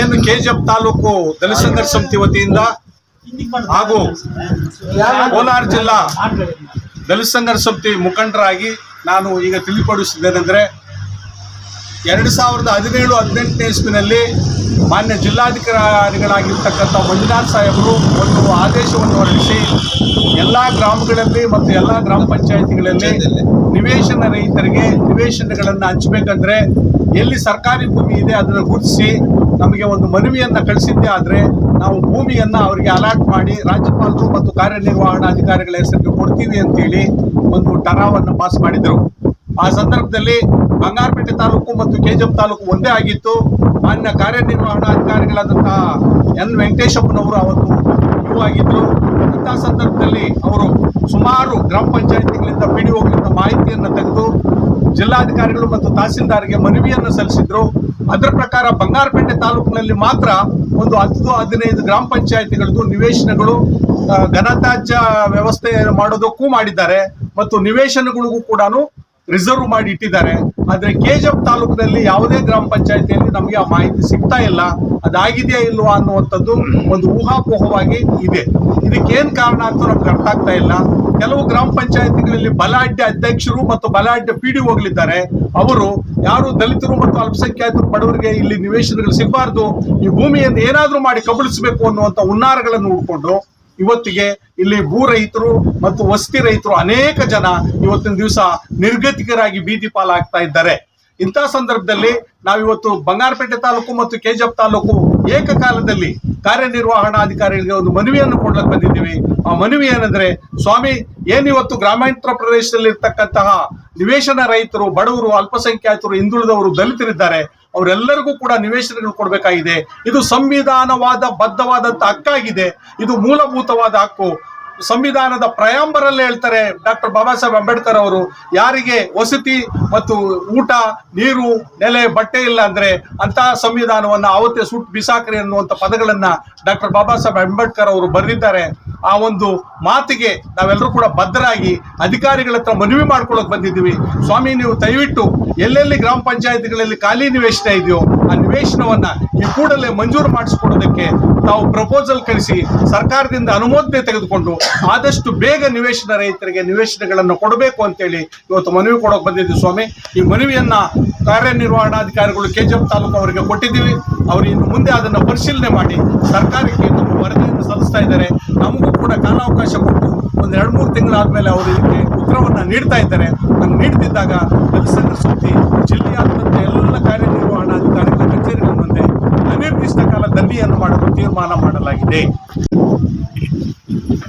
ಏನು ಕೆಜಿಎಫ್ ತಾಲೂಕು ದಲಿತ ಸಂಘರ್ಷ ಸಮಿತಿ ವತಿಯಿಂದ ಹಾಗೂ ಕೋಲಾರ ಜಿಲ್ಲಾ ದಲಿತ ಸಂಘರ್ಷ ಸಮಿತಿ ಮುಖಂಡರಾಗಿ ನಾನು ಈಗ ತಿಳಿಪಡಿಸಿದ್ದೇನೆಂದರೆ ಎರಡು ಸಾವಿರದ ಹದಿನೇಳು, ಹದಿನೆಂಟನೇ ಇಸ್ವಿನಲ್ಲಿ ಮಾನ್ಯ ಜಿಲ್ಲಾಧಿಕಾರಿಗಳಾಗಿರ್ತಕ್ಕಂಥ ಮಂಜುನಾಥ್ ಸಾಹೇಬರು ಒಂದು ಆದೇಶವನ್ನು ಹೊರಡಿಸಿ ಎಲ್ಲ ಗ್ರಾಮಗಳಲ್ಲಿ ಮತ್ತು ಎಲ್ಲ ಗ್ರಾಮ ಪಂಚಾಯಿತಿಗಳಲ್ಲಿ ನಿವೇಶನ ರೈತರಿಗೆ ನಿವೇಶನಗಳನ್ನು ಹಂಚಬೇಕಂದ್ರೆ ಎಲ್ಲಿ ಸರ್ಕಾರಿ ಭೂಮಿ ಇದೆ ಅದನ್ನು ಗುರುತಿಸಿ ನಮಗೆ ಒಂದು ಮನವಿಯನ್ನು ಕಳಿಸಿದ್ದೇ ಆದರೆ ನಾವು ಭೂಮಿಯನ್ನು ಅವರಿಗೆ ಅಲಾಟ್ ಮಾಡಿ ರಾಜ್ಯಪಾಲರು ಮತ್ತು ಕಾರ್ಯನಿರ್ವಹಣಾ ಅಧಿಕಾರಿಗಳ ಹೆಸರಿಗೆ ಕೊಡ್ತೀವಿ ಅಂತೇಳಿ ಒಂದು ಟರಾವನ್ನು ಪಾಸ್ ಮಾಡಿದರು. ಆ ಸಂದರ್ಭದಲ್ಲಿ ಬಂಗಾರಪೇಟೆ ತಾಲೂಕು ಮತ್ತು ಕೆಜಂ ತಾಲೂಕು ಒಂದೇ ಆಗಿತ್ತು. ಮಾನ್ಯ ಕಾರ್ಯನಿರ್ವಹಣಾಧಿಕಾರಿಗಳಾದಂತಹ ಎನ್ ವೆಂಕಟೇಶಪ್ಪನವರು ಅವತ್ತು ಯು ಆಗಿದ್ರು. ಇಂಥ ಸಂದರ್ಭದಲ್ಲಿ ಅವರು ಸುಮಾರು ಗ್ರಾಮ ಪಂಚಾಯಿತಿಗಳಿಂದ ಪಿ ಡಿ ಮಾಹಿತಿಯನ್ನು ತೆಗೆದು ಜಿಲ್ಲಾಧಿಕಾರಿಗಳು ಮತ್ತು ತಹಸೀಲ್ದಾರ್ಗೆ ಮನವಿಯನ್ನು ಸಲ್ಲಿಸಿದ್ರು. ಅದರ ಪ್ರಕಾರ ಬಂಗಾರಪೇಟೆ ತಾಲೂಕಿನಲ್ಲಿ ಮಾತ್ರ ಒಂದು ಹತ್ತು ಹದಿನೈದು ಗ್ರಾಮ ಪಂಚಾಯತಿಗಳದ್ದು ನಿವೇಶನಗಳು ಘನತ್ಯಾಜ್ಯ ವ್ಯವಸ್ಥೆ ಮಾಡೋದಕ್ಕೂ ಮಾಡಿದ್ದಾರೆ. ಮತ್ತು ನಿವೇಶನಗಳಿಗೂ ಕೂಡ ರಿಸರ್ವ್ ಮಾಡಿ ಇಟ್ಟಿದ್ದಾರೆ. ಆದ್ರೆ ಎಫ್ ತಾಲೂಕಿನಲ್ಲಿ ಯಾವುದೇ ಗ್ರಾಮ ಪಂಚಾಯತಿಯಲ್ಲಿ ನಮಗೆ ಆ ಮಾಹಿತಿ ಸಿಗ್ತಾ ಇಲ್ಲ. ಅದಾಗಿದೆಯಾ ಇಲ್ವಾ ಅನ್ನುವಂಥದ್ದು ಒಂದು ಊಹಾಪೋಹವಾಗಿ ಇದೆ. ಇದಕ್ಕೇನು ಕಾರಣ ಅಂತ ನಮ್ಗೆ ಅರ್ಥ ಆಗ್ತಾ ಇಲ್ಲ. ಕೆಲವು ಗ್ರಾಮ ಪಂಚಾಯತಿಗಳಲ್ಲಿ ಬಲಾಢ್ಯ ಅಧ್ಯಕ್ಷರು ಮತ್ತು ಬಲಾಢ್ಯ ಪಿ ಡಿ ಹೋಗ್ಲಿದ್ದಾರೆ ಅವರು ಯಾರು ದಲಿತರು ಮತ್ತು ಅಲ್ಪಸಂಖ್ಯಾತರು ಬಡವರಿಗೆ ಇಲ್ಲಿ ನಿವೇಶನಗಳು ಸಿಗಬಾರ್ದು. ಈ ಭೂಮಿಯನ್ನು ಏನಾದರೂ ಮಾಡಿ ಕಬಳಿಸಬೇಕು ಅನ್ನುವಂಥ ಹುನ್ನಾರಗಳನ್ನು ಹುಡ್ಕೊಂಡು ಇವತ್ತಿಗೆ ಇಲ್ಲಿ ಭೂ ರೈತರು ಮತ್ತು ವಸತಿ ರೈತರು ಅನೇಕ ಜನ ಇವತ್ತಿನ ದಿವಸ ನಿರ್ಗತಿಕರಾಗಿ ಬೀದಿ ಪಾಲಾಗ್ತಾ ಇದ್ದಾರೆ. ಇಂಥ ಸಂದರ್ಭದಲ್ಲಿ ನಾವಿವತ್ತು ಬಂಗಾರಪೇಟೆ ತಾಲೂಕು ಮತ್ತು ಕೆಜಪ್ ತಾಲೂಕು ಏಕಕಾಲದಲ್ಲಿ ಕಾರ್ಯನಿರ್ವಹಣಾಧಿಕಾರಿಗಳಿಗೆ ಒಂದು ಮನವಿಯನ್ನು ಕೊಡ್ಲಕ್ಕೆ ಬಂದಿದ್ದೀವಿ. ಆ ಮನವಿ ಏನಂದ್ರೆ, ಸ್ವಾಮಿ ಏನಿವತ್ತು ಗ್ರಾಮಾಂತರ ಪ್ರದೇಶದಲ್ಲಿ ಇರ್ತಕ್ಕಂತಹ ನಿವೇಶನ ರೈತರು, ಬಡವರು, ಅಲ್ಪಸಂಖ್ಯಾತರು ಹಿಂದುಳಿದವರು ದಲಿತರಿದ್ದಾರೆ ಅವರೆಲ್ಲರಿಗೂ ಕೂಡ ನಿವೇಶನಗಳು ಕೊಡಬೇಕಾಗಿದೆ. ಇದು ಸಂವಿಧಾನವಾದ ಬದ್ಧವಾದಂತ ಹಕ್ಕಾಗಿದೆ. ಇದು ಮೂಲಭೂತವಾದ ಹಕ್ಕು. ಸಂವಿಧಾನದ ಪ್ರಯಾಂಬರಲ್ಲೇ ಹೇಳ್ತಾರೆ ಡಾಕ್ಟರ್ ಬಾಬಾ ಸಾಹೇಬ್ ಅಂಬೇಡ್ಕರ್ ಅವರು, ಯಾರಿಗೆ ವಸತಿ ಮತ್ತು ಊಟ, ನೀರು, ನೆಲೆ, ಬಟ್ಟೆ ಇಲ್ಲ ಅಂದ್ರೆ ಅಂತಹ ಸಂವಿಧಾನವನ್ನ ಅವತ್ತೇ ಸುಟ್ಟು ಬಿಸಾಕ್ರಿ ಅನ್ನುವಂಥ ಪದಗಳನ್ನ ಡಾಕ್ಟರ್ ಬಾಬಾ ಸಾಹೇಬ್ ಅಂಬೇಡ್ಕರ್ ಅವರು ಬರೆದಿದ್ದಾರೆ. ಆ ಒಂದು ಮಾತಿಗೆ ನಾವೆಲ್ಲರೂ ಕೂಡ ಬದ್ಧರಾಗಿ ಅಧಿಕಾರಿಗಳ ಹತ್ರ ಮನವಿ ಮಾಡ್ಕೊಳಕ್ ಬಂದಿದ್ದೀವಿ. ಸ್ವಾಮಿ, ನೀವು ದಯವಿಟ್ಟು ಎಲ್ಲೆಲ್ಲಿ ಗ್ರಾಮ ಪಂಚಾಯತ್ಗಳಲ್ಲಿ ಖಾಲಿ ನಿವೇಶನ ಇದೆಯೋ ಆ ನಿವೇಶನವನ್ನ ಈ ಕೂಡಲೇ ಮಂಜೂರು ಮಾಡಿಸ್ಕೊಡೋದಕ್ಕೆ ತಾವು ಪ್ರಪೋಸಲ್ ಕಳಿಸಿ ಸರ್ಕಾರದಿಂದ ಅನುಮೋದನೆ ತೆಗೆದುಕೊಂಡು ಆದಷ್ಟು ಬೇಗ ನಿವೇಶನ ರೈತರಿಗೆ ನಿವೇಶನಗಳನ್ನು ಕೊಡಬೇಕು ಅಂತೇಳಿ ಇವತ್ತು ಮನವಿ ಕೊಡೋಕೆ ಬಂದಿದ್ದೀವಿ ಸ್ವಾಮಿ. ಈ ಮನವಿಯನ್ನ ಕಾರ್ಯನಿರ್ವಹಣಾಧಿಕಾರಿಗಳು ಕೆಜಿಎಫ್ ತಾಲೂಕು ಅವರಿಗೆ ಕೊಟ್ಟಿದ್ದೀವಿ. ಅವರು ಇನ್ನು ಮುಂದೆ ಅದನ್ನು ಪರಿಶೀಲನೆ ಮಾಡಿ ಸರ್ಕಾರಕ್ಕೆ ವರದಿಯನ್ನು ಸಲ್ಲಿಸ್ತಾ ಇದ್ದಾರೆ. ನಮಗೂ ಕೂಡ ಕಾಲಾವಕಾಶ ಕೊಟ್ಟು ಒಂದು ಎರಡು ಮೂರು ತಿಂಗಳಾದ್ಮೇಲೆ ಅವರು ಇದಕ್ಕೆ ಉತ್ತರವನ್ನು ನೀಡ್ತಾ ಇದ್ದಾರೆ. ಹಂಗೆ ನೀಡ್ತಿದ್ದಾಗ ದಲಿತ ಸುದ್ದಿ. ಜಿಲ್ಲೆಯಾದ್ಯಂತ ಎಲ್ಲ ಕಾರ್ಯನಿರ್ವಹಣಾಧಿಕಾರಿ ಅನಿರ್ದಿಷ್ಟ ಕಾಲ ಅನ್ನು ಮಾಡಲು ತೀರ್ಮಾನ ಮಾಡಲಾಗಿದೆ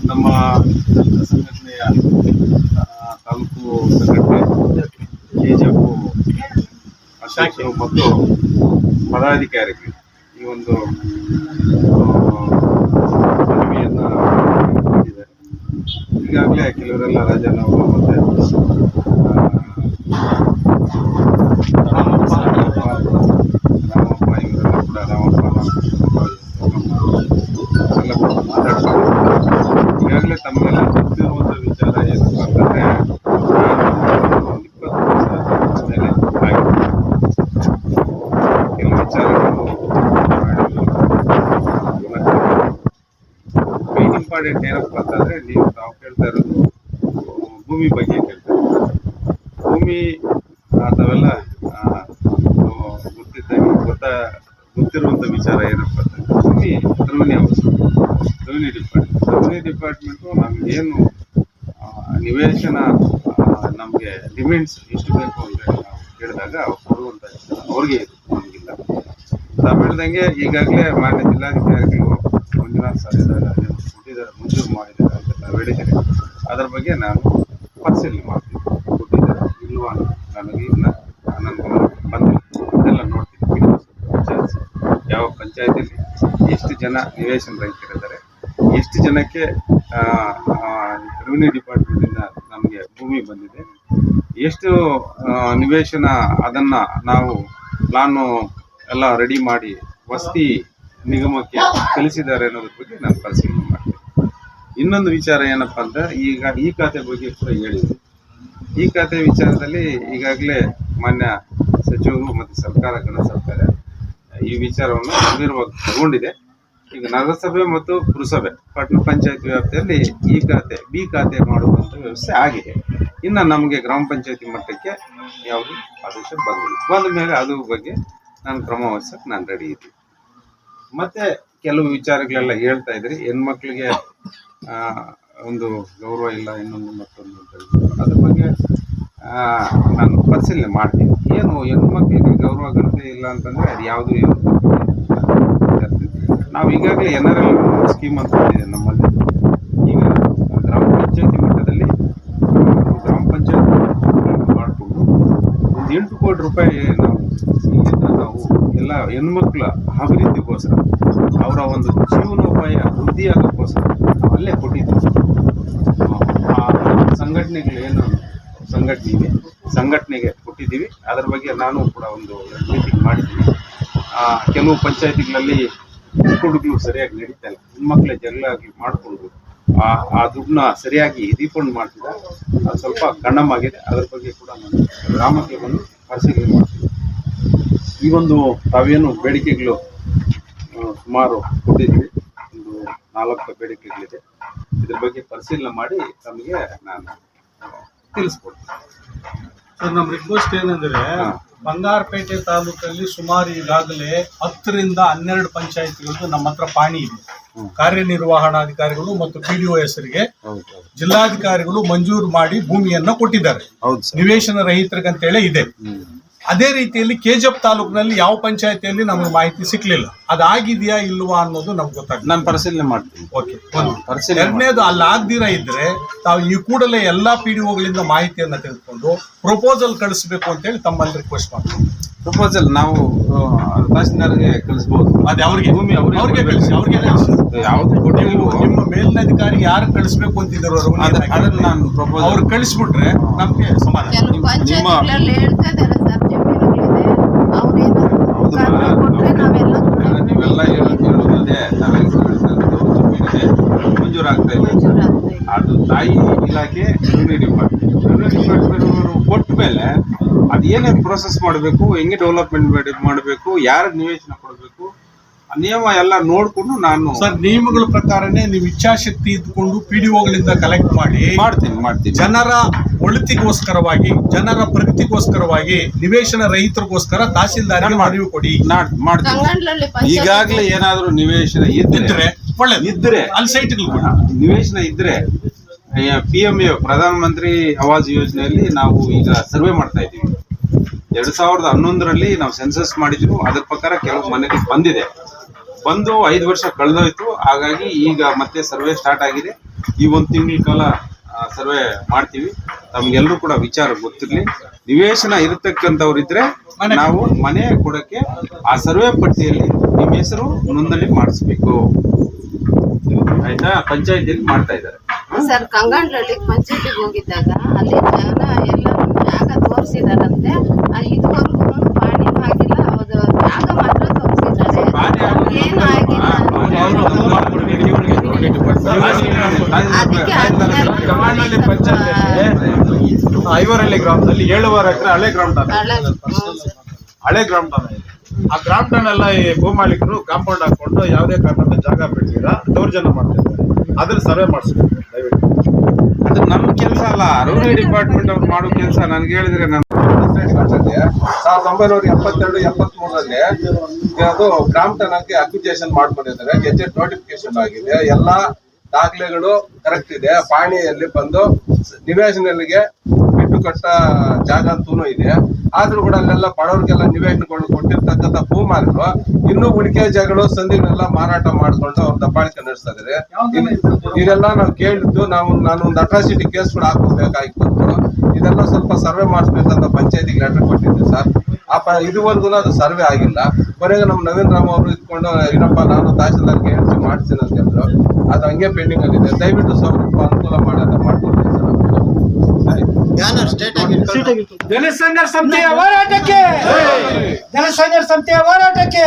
ನಮ್ಮ ಸಂಘಟನೆಯ ತಾಲೂಕು ಸಂಘಟನೆ ಅಧ್ಯಕ್ಷರು ಮತ್ತು ಪದಾಧಿಕಾರಿಗಳು ಈ ಒಂದು ಮನವಿಯನ್ನು ಮಾಡಿದ್ದಾರೆ ಈಗಾಗಲೇ ಕೆಲವರೆಲ್ಲ ರಾಜೀನಾಮೆ ಮತ್ತೆ ಇವರೆಲ್ಲ ಕೂಡ ರಾಮಪ್ಪ ಎಲ್ಲ ಕೂಡ ಮಾತಾಡ್ಕೊಂಡು ಈಗಾಗಲೇ ತಮಗೆಲ್ಲ ಗೊತ್ತಿರುವಂಥ ವಿಚಾರ ಏನಪ್ಪ ಅಂತಂದ್ರೆ ಒಂದು ಇಪ್ಪತ್ತು ವರ್ಷ ಮೇಲೆ ಆಗಿದೆ ಕೆಲವು ವಿಚಾರಗಳು ಮೇನ್ ಇಂಪಾರ್ಟೆಂಟ್ ಏನಪ್ಪ ಅಂತಂದ್ರೆ ನೀವು ನಾವು ಕೇಳ್ತಾ ಇರೋದು ಆ, ಭೂಮಿ ಬಗ್ಗೆ ಕೇಳ್ತಾ ಇರೋದು ಭೂಮಿ ಆ, ತಾವೆಲ್ಲ ಆ, ಆ, ಗೊತ್ತಿದ್ದಂಗೆ ಗೊತ್ತ ಗೊತ್ತಿರುವಂಥ ವಿಚಾರ ಏನಪ್ಪ ಅಂತಂದ್ರೆ revenue house revenue department revenue department ನಮಗೇನು ನಿವೇಶನ ನಮಗೆ ಡಿಮ್ಯಾಂಡ್ಸ್ ಎಷ್ಟು ಬೇಕು ಅಂತ ಹೇಳಿದಾಗ ಕೊಡುವಂಥ ಅವ್ರಿಗೆ ಇದು, ನಮಗಿಲ್ಲ. ತಾವು ಹೇಳ್ದಂಗೆ ಈಗಾಗಲೇ ಮಾನ್ಯ ಜಿಲ್ಲಾಧಿಕಾರಿಗಳು ಮಂಜುನಾಥ್ ಸರ್ ಇದ್ದಾರೆ ಕೊಟ್ಟಿದ್ದಾರೆ ಮಂಜೂರು ಮಾಡಿದ್ದಾರೆ ಅಂತ ನಾವು ಹೇಳಿದ್ದೀರಿ ಅದರ ಬಗ್ಗೆ ನಾನು ಪರಿಶೀಲನೆ ಮಾಡ್ತೀನಿ ಕೊಟ್ಟಿದ್ದಾರೆ ಇಲ್ವಾ ಅಂತ ನನಗೆ ಇನ್ನ ನನ್ನ ಗಮನಕ್ಕೆ ಬಂದಿಲ್ಲ ಅದೆಲ್ಲ ನೋಡ್ತೀನಿ ವಿಚಾರಿಸಿ ಯಾವ ಪಂಚಾಯತಿಲಿ ಎಷ್ಟು ಜನ ನಿವೇಶನ ರಹಿತರಿದ್ದಾರೆ ಎಷ್ಟು ಜನಕ್ಕೆ ರೆವಿನ್ಯೂ ಡಿಪಾರ್ಟ್ಮೆಂಟಿಂದ ನಮಗೆ ಭೂಮಿ ಬಂದಿದೆ. ಎಷ್ಟು ನಿವೇಶನ ಅದನ್ನ ನಾವು ಪ್ಲಾನು ಎಲ್ಲ ರೆಡಿ ಮಾಡಿ ವಸತಿ ನಿಗಮಕ್ಕೆ ಕಲಿಸಿದ್ದಾರೆ ಅನ್ನೋದ್ರ ಬಗ್ಗೆ ನಾನು ಪರಿಶೀಲನೆ ಮಾಡ್ತೀನಿ. ಇನ್ನೊಂದು ವಿಚಾರ ಏನಪ್ಪ ಅಂದ್ರೆ, ಈಗ ಈ ಖಾತೆ ಬಗ್ಗೆ ಕೂಡ ಹೇಳಿದ್ವಿ. ಈ ಖಾತೆ ವಿಚಾರದಲ್ಲಿ ಈಗಾಗಲೇ ಮಾನ್ಯ ಸಚಿವರು ಮತ್ತು ಸರ್ಕಾರ ಕನ್ನಡ ಸರ್ಕಾರ ಈ ವಿಚಾರವನ್ನು ಗಂಭೀರವಾಗಿ ತಗೊಂಡಿದೆ. ಈಗ ನಗರಸಭೆ ಮತ್ತು ಪುರಸಭೆ, ಪಟ್ಟಣ ಪಂಚಾಯತ್ ವ್ಯಾಪ್ತಿಯಲ್ಲಿ ಈ ಖಾತೆ, ಬಿ ಖಾತೆ ಮಾಡುವಂಥ ವ್ಯವಸ್ಥೆ ಆಗಿದೆ. ಇನ್ನು ನಮಗೆ ಗ್ರಾಮ ಪಂಚಾಯತಿ ಮಟ್ಟಕ್ಕೆ ಯಾವುದು ಆದೇಶ ಬಂದಿಲ್ಲ. ಬಂದ ಮೇಲೆ ಅದ್ರ ಬಗ್ಗೆ ನಾನು ಕ್ರಮ ವಹಿಸಕ್ಕೆ ನಾನು ರೆಡಿ ಇದ್ದೀನಿ. ಮತ್ತೆ ಕೆಲವು ವಿಚಾರಗಳೆಲ್ಲ ಹೇಳ್ತಾ ಇದ್ರಿ ಹೆಣ್ಮಕ್ಳಿಗೆ ಒಂದು ಗೌರವ ಇಲ್ಲ, ಇನ್ನೊಂದು ಮತ್ತೊಂದು ಅದ್ರ ಬಗ್ಗೆ ನಾನು ಪರಿಶೀಲನೆ ಮಾಡ್ತೀನಿ. ಏನು ಹೆಣ್ಮಕ್ಳಿಗೆ ಗೌರವ ಗಣತೆ ಇಲ್ಲ ಅಂತಂದ್ರೆ ಅದು ಯಾವುದು ನಾವು ಈಗಾಗಲೇ ಎನ್ ಆರ್ ಎಲ್ ಸ್ಕೀಮ್ ಅಂತ ಇದೆ ನಮ್ಮಲ್ಲಿ. ಈಗ ಗ್ರಾಮ ಪಂಚಾಯತಿ ಮಟ್ಟದಲ್ಲಿ ಗ್ರಾಮ ಪಂಚಾಯತ್ ಮಾಡಿಕೊಂಡು ಒಂದು ಎಂಟು ಕೋಟಿ ರೂಪಾಯಿ ನಾವು ಇಲ್ಲಿಂದ ನಾವು ಎಲ್ಲ ಹೆಣ್ಮಕ್ಳ ಅಭಿವೃದ್ಧಿಗೋಸ್ಕರ ಅವರ ಒಂದು ಜೀವನೋಪಾಯ ವೃದ್ಧಿಯಾಗೋಕ್ಕೋಸ್ಕರ ಅಲ್ಲೇ ಕೊಟ್ಟಿದ್ದೀವಿ. ಆ ಸಂಘಟನೆಗಳು ಏನು ಸಂಘಟನೆ ಇದೆ ಸಂಘಟನೆಗೆ ಕೊಟ್ಟಿದ್ದೀವಿ. ಅದರ ಬಗ್ಗೆ ನಾನು ಕೂಡ ಒಂದು ಮೀಟಿಂಗ್ ಮಾಡಿದ್ದೀನಿ. ಕೆಲವು ಪಂಚಾಯತಿಗಳಲ್ಲಿ ಹುಡುಗರು ಸರಿಯಾಗಿ ನಡೀತಾ ಇಲ್ಲ. ಹೆಣ್ಮಕ್ಳೆ ಜಗಳ ಆಗಲಿ ಮಾಡಿಕೊಂಡು ಆ ಆ ದುಡ್ಡನ್ನ ಸರಿಯಾಗಿ ರೀಫಂಡ್ ಮಾಡ್ತಿದ್ದಾರೆ ಅದು ಸ್ವಲ್ಪ ಕಣ್ಣಮ್ಮಾಗಿದೆ ಅದ್ರ ಬಗ್ಗೆ ಕೂಡ ನಾನು ಗ್ರಾಮಕ್ಕೆ ಬಂದು ಪರಿಶೀಲನೆ ಮಾಡ್ತೀನಿ. ಈ ಒಂದು ತಾವೇನು ಬೇಡಿಕೆಗಳು ಸುಮಾರು ಕೊಟ್ಟಿದ್ವಿ ಒಂದು ನಾಲ್ಕು ಬೇಡಿಕೆಗಳಿದೆ. ಇದ್ರ ಬಗ್ಗೆ ಪರಿಶೀಲನೆ ಮಾಡಿ ತಮಗೆ ನಾನು ತಿಳಿಸ್ಕೊಡ್ತೀನಿ. ಸರ್ ನಮ್ಮ ರಿಕ್ವೆಸ್ಟ್ ಏನಂದ್ರೆ ಬಂಗಾರಪೇಟೆ ತಾಲೂಕಲ್ಲಿ ಸುಮಾರು ಈಗಾಗಲೇ ಹತ್ತರಿಂದ ಹನ್ನೆರಡು ಪಂಚಾಯತ್ಗಳಿಗೂ ನಮ್ಮ ಹತ್ರ ಪಾಣಿ ಇದೆ. ಕಾರ್ಯನಿರ್ವಹಣಾಧಿಕಾರಿಗಳು ಮತ್ತು ಪಿ ಡಿ ಹೆಸರಿಗೆ ಜಿಲ್ಲಾಧಿಕಾರಿಗಳು ಮಂಜೂರು ಮಾಡಿ ಭೂಮಿಯನ್ನ ಕೊಟ್ಟಿದ್ದಾರೆ. ನಿವೇಶನ ರಹಿತರಿಗಂತೇಳಿ ಇದೆ. ಅದೇ ರೀತಿಯಲ್ಲಿ ಕೆಜಿಎಫ್ ತಾಲೂಕಿನಲ್ಲಿ ಯಾವ ಪಂಚಾಯತಿಯಲ್ಲಿ ನಮ್ಗೆ ಮಾಹಿತಿ ಸಿಕ್ಕಲಿಲ್ಲ ಅದಾಗಿದೆಯಾ ಇಲ್ವಾ ಅನ್ನೋದು ನಮ್ಗೆ ಗೊತ್ತಾಗ್ತದೆ ನಾನು ಪರಿಶೀಲನೆ ಮಾಡ್ತೀನಿ. ಓಕೆ ಒಂದು ಪರಿಶೀಲನೆ ಎರಡನೇದು ಅಲ್ಲಿ ಆಗದಿರ ಇದ್ರೆ ತಾವು ಈ ಕೂಡಲೇ ಎಲ್ಲಾ ಪಿ ಡಿ ಒಗಳಿಂದ ಮಾಹಿತಿಯನ್ನು ತೆಗೆದುಕೊಂಡು ಪ್ರಪೋಸಲ್ ಕಳಿಸಬೇಕು ಅಂತೇಳಿ ತಮ್ಮಲ್ಲಿ ರಿಕ್ವೆಸ್ಟ್ ಮಾಡ್ತೀವಿ ಪ್ರಪೋಸಲ್ ನಾವು ಆ, ತಹಸೀಲ್ದಾರ್ಗೆ ಕಳಿಸ್ಬೋದು. ಅದೇ ಅವ್ರಿಗೆ. ಭೂಮಿ ಅವ್ರಿಗೆ ಅವ್ರಿಗೆ ಕಳಿಸಿ ಅವ್ರಿಗೆ ಯಾವುದೇ ಕೊಟ್ಟಿಲ್ಲ ನಿಮ್ಮ ಮೇಲಿನಧಿಕಾರಿ ಯಾರು ಕಳಿಸ್ಬೇಕು ಅಂತಿದ್ರು ಅದನ್ನ ನಾನು ಪ್ರಪೋಸಲ್ ಅವ್ರು ಕಳಿಸ್ಬಿಟ್ರೆ ನಮಗೆ ಸಮಾಧಾನ. ಕೆಲವು ಪಂಚಾಯತ್ಗಳಲ್ಲಿ ಹೇಳ್ತಾ ಇದಾರೆ ಸರ್ ಜಮೀನುಗಳಿದೆ ಹೌದು ಅವ್ರೇನಾದ್ರು ಕೊಟ್ರೆ ನಾವೆಲ್ಲ ಹೇಳೋದು ಅದೇ ನಾವೆಲ್ಲ ಮಂಜೂರಾಗ್ತಾ ಇಲ್ಲ ಅದು ತಾಯಿ ಇಲಾಖೆ ರೆವಿನ್ಯೂ ಡಿಪಾರ್ಟ್ಮೆಂಟ್ ರೆವಿನ್ಯೂ ಡಿಪಾರ್ಟ್ಮೆಂಟ್ ಅವರು ಕೊಟ್ಟ ಮೇಲೆ ಅದು ಏನೇನು ಪ್ರೋಸೆಸ್ ಮಾಡಬೇಕು ಹೆಂಗೆ ಡೆವಲಪ್ಮೆಂಟ್ ಮಾಡಬೇಕು ಯಾರಿಗೆ ನಿವೇಶನ ನಿಯಮ ಎಲ್ಲ ನೋಡ್ಕೊಂಡು ನಾನು ಸರ್ ನಿಯಮಗಳ ಪ್ರಕಾರನೇ ನೀವು ಇಚ್ಛಾಶಕ್ತಿ ಇದ್ಕೊಂಡು ಪಿ ಡಿ ಒಗಳಿಂದ ಕಲೆಕ್ಟ್ ಮಾಡಿ ಮಾಡ್ತೀನಿ ಮಾಡ್ತೀನಿ. ಜನರ ಒಳಿತಿಗೋಸ್ಕರವಾಗಿ ಜನರ ಪ್ರಗತಿಗೋಸ್ಕರವಾಗಿ ನಿವೇಶನ ರಹಿತರಿಗೋಸ್ಕರ ತಹಸೀಲ್ದಾರ್ಗೆ ಮನವಿ ಕೊಡಿ. ಮಾಡ್ತೀನಿ. ಈಗಾಗಲೇ ಏನಾದರೂ ನಿವೇಶನ ಇದ್ದಿದ್ರೆ ಒಳ್ಳೆ ಒಳ್ಳೇದು. ಇದ್ರೆ. ಅಲ್ಲಿ ಸೈಟ್ಗಳು ಕೊಡಿ. ನಿವೇಶನ ಇದ್ರೆ P M A Pradhan Mantri Awas ಯೋಜನೆಯಲ್ಲಿ ನಾವು ಈಗ ಸರ್ವೆ ಮಾಡ್ತಾ ಇದ್ದೀವಿ. ಎರಡ್ ಸಾವಿರದ ಹನ್ನೊಂದರಲ್ಲಿ ನಾವು ಸೆನ್ಸಸ್ ಮಾಡಿದ್ರು ಅದ್ರ ಪ್ರಕಾರ ಕೆಲವು ಮನೆಗಳು ಬಂದಿದೆ. ಬಂದು ಐದು ವರ್ಷ ಕಳೆದೋಯ್ತು. ಹಾಗಾಗಿ ಈಗ ಮತ್ತೆ ಸರ್ವೆ ಸ್ಟಾರ್ಟ್ ಆಗಿದೆ. ಈ ಒಂದು ತಿಂಗಳ ಕಾಲ ಸರ್ವೆ ಮಾಡ್ತೀವಿ. ತಮ್ಗೆಲ್ಲರೂ ಕೂಡ ವಿಚಾರ ಗೊತ್ತಿರಲಿ. ನಿವೇಶನ ಇರತಕ್ಕಂಥವ್ರಿದ್ರೆ ನಾವು ಮನೆ ಕೊಡಕ್ಕೆ ಆ ಸರ್ವೆ ಪಟ್ಟಿಯಲ್ಲಿ ನಿಮ್ಮ ಹೆಸರು ನೋಂದಣಿ ಮಾಡಿಸ್ಬೇಕು. ಆಯ್ತಾ? ಪಂಚಾಯತಿಯಲ್ಲಿ ಮಾಡ್ತಾ ಇದ್ದಾರೆ. ಸರ್ ಕಂಗಂಡ್ಲಲ್ಲಿ ಪಂಚಾಯತಿಗೆ ಹೋಗಿದ್ದಾಗ ಅಲ್ಲಿ ಜನ ಎಲ್ಲ ಜಾಗ ತೋರಿಸಿದಾರಂತೆ. ಇದುವರೆಗೂ ಪಾಣಿ ಆಗಿಲ್ಲ ಅದು ಜಾಗ ಮಾತ್ರ ತೋರಿಸಿದ್ದಾರೆ ಬಾನೆ ಆಗೋದು ಏನು ಆಗಿಲ್ಲ ಅದಕ್ಕೆ ಕಮಾಂಡಲ್ಲಿ ಪಂಚಾಯತಿಯಲ್ಲಿ ಐವರಳ್ಳಿ ಗ್ರಾಮದಲ್ಲಿ ಏಳುವರೆ ಎಕರೆ ಹಳೆ ಗ್ರಾಮ ಠಾಣೆ ಹಳೆ ಗ್ರಾಮ ಠಾಣೆ ಆ ಗ್ರಾಮ ಠಾಣೆಲ್ಲ ಈ ಭೂಮಾಲೀಕರು ಕಾಂಪೌಂಡ್ ಹಾಕೊಂಡು ಯಾವುದೇ ಕಾರಣದ ಜಾಗ ಬಿಡ್ತೀರ ದೌರ್ಜನ್ಯ ಮಾಡ್ತಿದ್ದಾರೆ. ಅದ್ರ ಸರ್ವೆ ಮಾಡಿಸ್ಬೇಕು. ದಯವಿಟ್ಟು. ಅದು ನಮ್ಮ ಕೆಲಸ ಅಲ್ಲ. ರೆವಿನ್ಯೂ ಡಿಪಾರ್ಟ್ಮೆಂಟ್ ಅವ್ರು ಮಾಡೋ ಕೆಲಸ. ನನ್ಗೆ ಹೇಳಿದ್ರೆ ನಾನು ಸಾವಿರದ ಒಂಬೈನೂರ ಎಪ್ಪತ್ತೆರಡು, ಎಪ್ಪತ್ಮೂರರಲ್ಲಿ ಅದು ಗ್ರಾಮ ತನಕ್ಕೆ ಅಕ್ವಿಜೇಷನ್ ಮಾಡ್ಕೊಂಡಿದ್ದಾರೆ. ಗೆಜೆಟ್ ನೋಟಿಫಿಕೇಶನ್ ಆಗಿದೆ. ಎಲ್ಲಾ ದಾಖಲೆಗಳು ಕರೆಕ್ಟ್ ಇದೆ. ಪಾಣಿಯಲ್ಲಿ ಬಂದು ನಿವೇಶನಗಳಿಗೆ ಬಿಟ್ಟು ಕಟ್ಟ ಜಾಗ ಅಂತೂ ಇದೆ. ಆದ್ರೂ ಕೂಡ ಅಲ್ಲೆಲ್ಲ ಬಡವರಿಗೆಲ್ಲ ನಿವೇಶನಗಳು ಕೊಟ್ಟಿರ್ತಕ್ಕಂಥ ಭೂಮಾಲೀಕರು ಇನ್ನೂ ಉಳಿಕೆ ಜಾಗಗಳು ಸಂಧಿಗಳೆಲ್ಲ ಮಾರಾಟ ಮಾಡ್ಕೊಂಡು ಅವ್ರ ದಬ್ಬಾಳಿಕೆ ನಡೆಸ್ತಾ ಇದಾರೆ. ಇದ್- ಇದೆಲ್ಲ ನಾವು ಕೇಳಿದ್ದು ನಾವು ನಾನು ಒಂದು ಅಟ್ರಾಸಿಟಿ ಕೇಸ್ ಕೂಡ ಹಾಕಬೇಕಾಗಿತ್ತು ಇದೆಲ್ಲ ಸ್ವಲ್ಪ ಸರ್ವೆ ಮಾಡಿಸ್ಬೇಕಂತ ಪಂಚಾಯತಿಗೆ ಲೆಟರ್ ಕೊಟ್ಟಿದ್ದೆ ಸರ್. ಆ ಪ ಇದುವರೆಗೂ ಅದು ಸರ್ವೆ ಆಗಿಲ್ಲ. ಕೊನೆಗೆ ನಮ್ಮ ನವೀನ್ ರಾಮ್ ಅವರು ಇಟ್ಕೊಂಡು ಏನಪ್ಪ ನಾನು ತಹಸೀಲ್ದಾರ್ಗೆ ಹೇಳಿಸಿ ಮಾಡ್ತೀನಿ ಅಂತ ಹೇಳಿದ್ರು. ಅದು ಹಂಗೆ ಪೆಂಡಿಂಗ್ ಆಗಿದೆ ದಯವಿಟ್ಟು ಸ್ವಲ್ಪ ಅನುಕೂಲ ಮಾಡಿ ಅಂತ ಮಾಡ್ಕೊಡ್ತೀನಿ ಸರ್. ಆಯ್ತು. ಜನಸಂಘರ್ಷ ಸಮಿತಿಯ ಹೋರಾಟಕ್ಕೆ! ಜನಸಂಘರ್ಷ ಸಮಿತಿಯ ಹೋರಾಟಕ್ಕೆ!